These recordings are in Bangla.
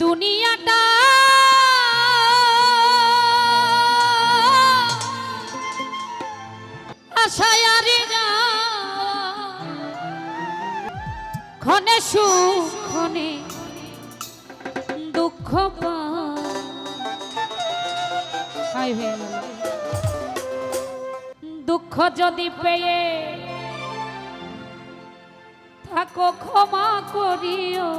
দুনিয়াটা। আশায় আরে ক্ষণে সুখ ক্ষণে দুঃখ গেল। দুঃখ যদি পেয়ে থাকো ক্ষমা করিও।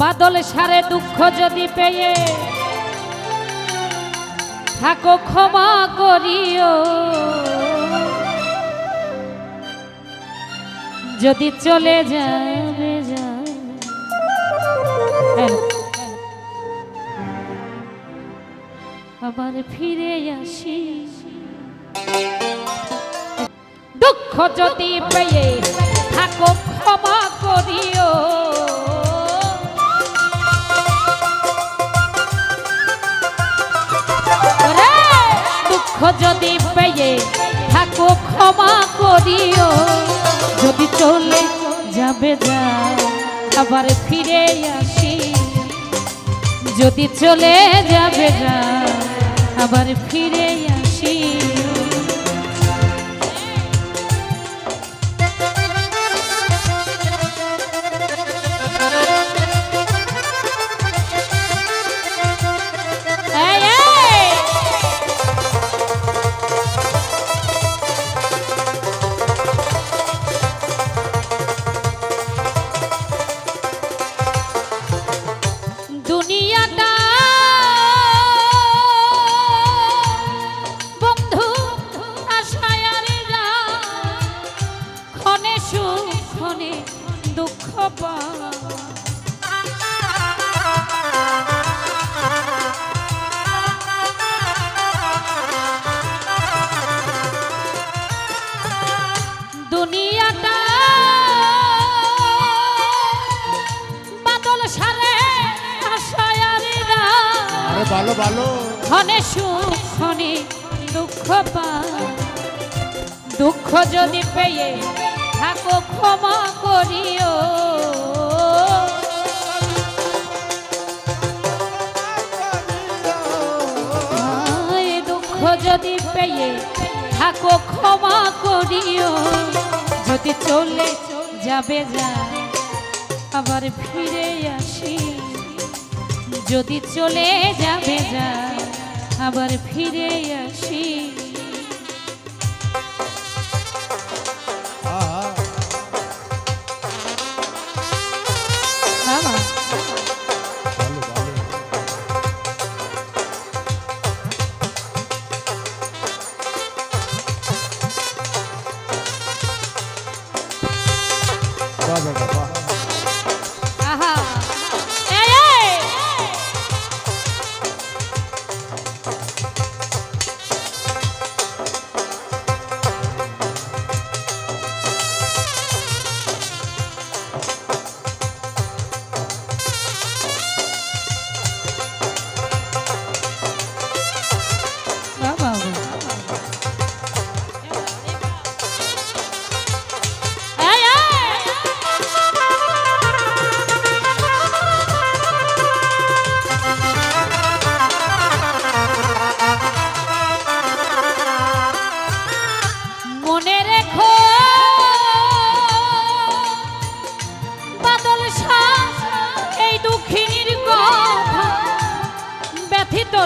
বাদল সারে দুঃখ যদি পেয়ে, থাকো ক্ষমা করিও। যদি চলে যাবে। আবার ফিরে আসি। দুঃখ যদি পেয়ে, থাকো ক্ষমা করিও। করিও। যদি চলে যাবে যা, আবার ফিরে আসি। যদি চলে যাবে যা, আবার ফিরে আসি। ভালো ভালো। ক্ষণে সুখ ক্ষণে দুঃখ পায়। দুঃখ যদি পেয়ে থাকো ক্ষমা করিও। দুঃখ যদি পেয়ে থাকো ক্ষমা করিও। যদি চলে যাবে যা, আবার ফিরে আসি। যদি চলে যাবে যা, আবার ফিরে আসি।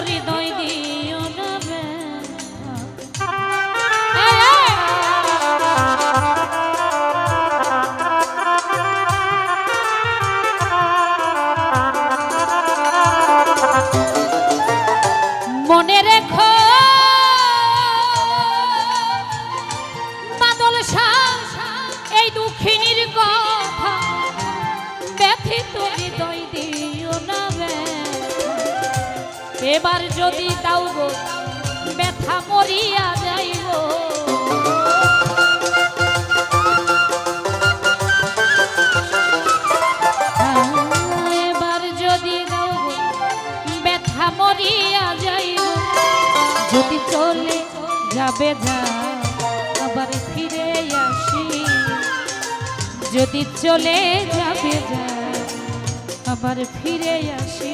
হৃদয় দিও না! মনে রেখো এই দুঃখিনীর কথা ব্যথিত হৃদয় ব্যথা। এবার যদি দাও গো, ব্যথা মরিয়া যাইব। এবার যদি দাও গো, ব্যথা মরিয়া যাইব। যদি চলে যাবে যা আবার ফিরে আসি। যদি চলে যাবে যা আবার ফিরে আসি।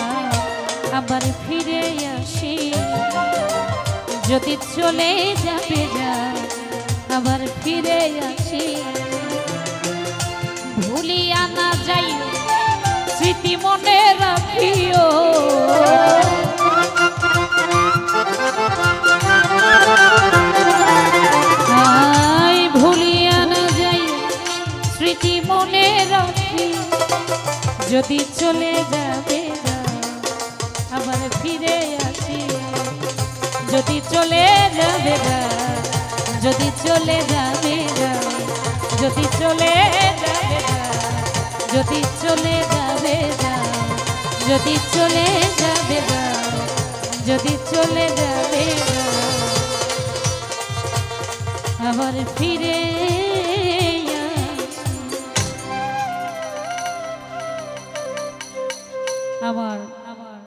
আবার ফিরে আসি। যদি চলে যাবে না আবার ফিরে আসি। ভুলিয়া না যাইও, স্মৃতি মনে রাখিও। রাখি যদি চলে যাবে ফিরে আসি যদি চলে যাবে যদি চলে যাবে যদি চলে যাবে যদি চলে যাবে যদি চলে যাবে যদি চলে যাবে আবার ফিরে। আমার